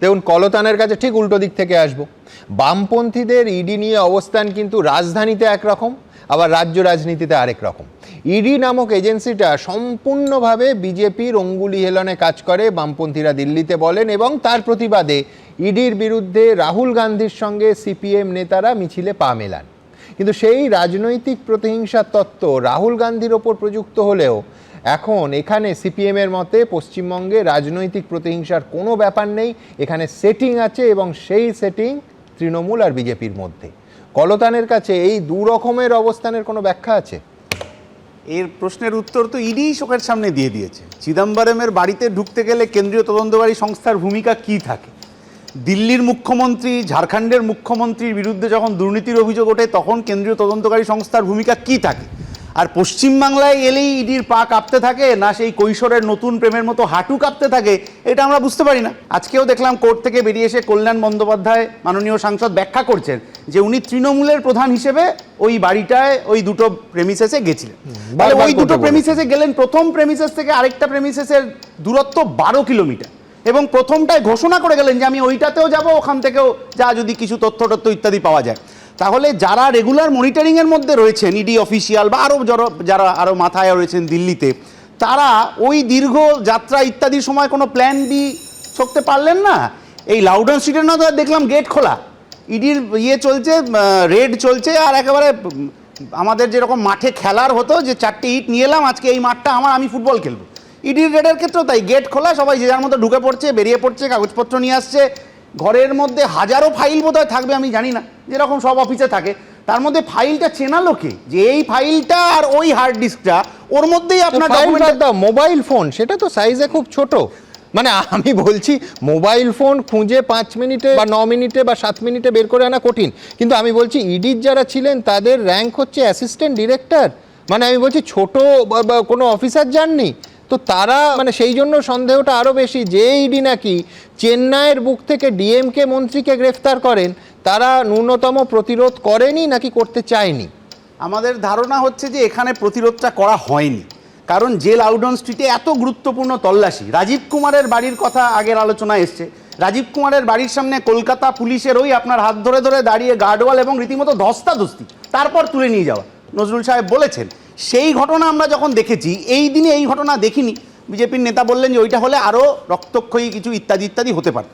দেখুন, কলতানের কাছে ঠিক উল্টো দিক থেকে আসব। বামপন্থীদের ইডি নিয়ে অবস্থান কিন্তু রাজধানীতে একরকম আবার রাজ্য রাজনীতিতে আরেক রকম। ইডি নামক এজেন্সিটা সম্পূর্ণভাবে বিজেপির অঙ্গুলি হেলনে কাজ করে, বামপন্থীরা দিল্লিতে বলেন, এবং তার প্রতিবাদে ইডির বিরুদ্ধে রাহুল গান্ধীর সঙ্গে সিপিএম নেতারা মিছিলে পা মেলান। কিন্তু সেই রাজনৈতিক প্রতিহিংসার তত্ত্ব রাহুল গান্ধীর ওপর প্রযুক্ত হলেও এখন এখানে সিপিএমের মতে পশ্চিমবঙ্গে রাজনৈতিক প্রতিহিংসার কোনো ব্যাপার নেই। এখানে সেটিং আছে এবং সেই সেটিং তৃণমূল আর বিজেপির মধ্যে। কলতানের কাছে এই দু রকমের অবস্থানের কোনো ব্যাখ্যা আছে? এর প্রশ্নের উত্তর তো ইডি চোখের সামনে দিয়ে দিয়েছে। চিদম্বরমের বাড়িতে ঢুকতে গেলে কেন্দ্রীয় তদন্তকারী সংস্থার ভূমিকা কি থাকে? দিল্লির মুখ্যমন্ত্রী, ঝাড়খণ্ডের মুখ্যমন্ত্রীর বিরুদ্ধে যখন দুর্নীতির অভিযোগ ওঠে, তখন কেন্দ্রীয় তদন্তকারী সংস্থার ভূমিকা কি থাকে? আর পশ্চিমবাংলায় এলেই ইডির পা কাঁপতে থাকে না সেই কৈশোরের নতুন প্রেমের মতো হাঁটু কাঁপতে থাকে এটা আমরা বুঝতে পারি না। আজকেও দেখলাম কোর্ট থেকে বেরিয়ে এসে কল্যাণ বন্দ্যোপাধ্যায় মাননীয় সাংসদ ব্যাখ্যা করছেন যে উনি তৃণমূলের প্রধান হিসেবে ওই বাড়িটায় ওই দুটো প্রেমিসেসে গেছিলেন। ওই দুটো প্রেমিসেসে গেলেন প্রথম প্রেমিসেস থেকে আরেকটা প্রেমিসেসের দূরত্ব বারো কিলোমিটার। এবং প্রথমটায় ঘোষণা করে গেলেন যে আমি ওইটাতেও যাব ওখান থেকেও যা যদি কিছু তথ্য টথ্য ইত্যাদি পাওয়া যায়। তাহলে যারা রেগুলার মনিটরিংয়ের মধ্যে রয়েছেন ইডি অফিসিয়াল বা আরও যারা আরও মাথায় রয়েছেন দিল্লিতে, তারা ওই দীর্ঘ যাত্রা ইত্যাদির সময় কোনো প্ল্যান বি ছকতে পারলেন না? এই লাউডন স্ট্রিটের না তো দেখলাম গেট খোলা। ইডির ইয়ে চলছে রেড চলছে আর একেবারে আমাদের যেরকম মাঠে খেলার হতো যে চারটে ইট নিয়ে এলাম, আজকে এই মাঠটা আমার, আমি ফুটবল খেলব। ইডির রেডের ক্ষেত্রেও তাই গেট খোলা, সবাই যে যার মতো ঢুকে পড়ছে, বেরিয়ে পড়ছে, কাগজপত্র নিয়ে আসছে ঘরের মধ্যে হাজারো ফাইল বোধহয় থাকবে আমি জানি না যেরকম সব অফিসে থাকে। তার মধ্যে ফাইলটা চেনালো কে? যে এই ফাইলটা আর ওই হার্ড ডিস্কটা ওর মধ্যেই আপনার মোবাইল ফোন সেটা তো সাইজে খুব ছোট। মানে আমি বলছি মোবাইল ফোন খুঁজে পাঁচ মিনিটে বা ন মিনিটে বা সাত মিনিটে বের করে আনা কঠিন। কিন্তু আমি বলছি ইডির যারা ছিলেন তাদের র্যাঙ্ক হচ্ছে অ্যাসিস্ট্যান্ট ডিরেক্টর মানে আমি বলছি ছোট কোনো অফিসার যাননি। তো তারা মানে সেই জন্য সন্দেহটা আরও বেশি, যে ইডি নাকি চেন্নাইয়ের বুক থেকে ডিএমকে মন্ত্রীকে গ্রেফতার করেন, তারা ন্যূনতম প্রতিরোধ করেনি নাকি করতে চায়নি? আমাদের ধারণা হচ্ছে যে এখানে প্রতিরোধটা করা হয়নি, কারণ যে লাউডন স্ট্রিটে এত গুরুত্বপূর্ণ তল্লাশি। রাজীব কুমারের বাড়ির কথা আগের আলোচনায় এসছে। রাজীব কুমারের বাড়ির সামনে কলকাতা পুলিশের ওই আপনার হাত ধরে ধরে দাঁড়িয়ে গার্ডওয়াল এবং রীতিমতো ধস্তাধস্তি, তারপর তুলে নিয়ে যাওয়া। নজরুল সাহেব বলেছেন সেই ঘটনা আমরা যখন দেখেছি, এই দিনে এই ঘটনা দেখিনি। বিজেপির নেতা বললেন যে, ওইটা হলে আরও রক্তক্ষয়ী কিছু ইত্যাদি ইত্যাদি হতে পারে।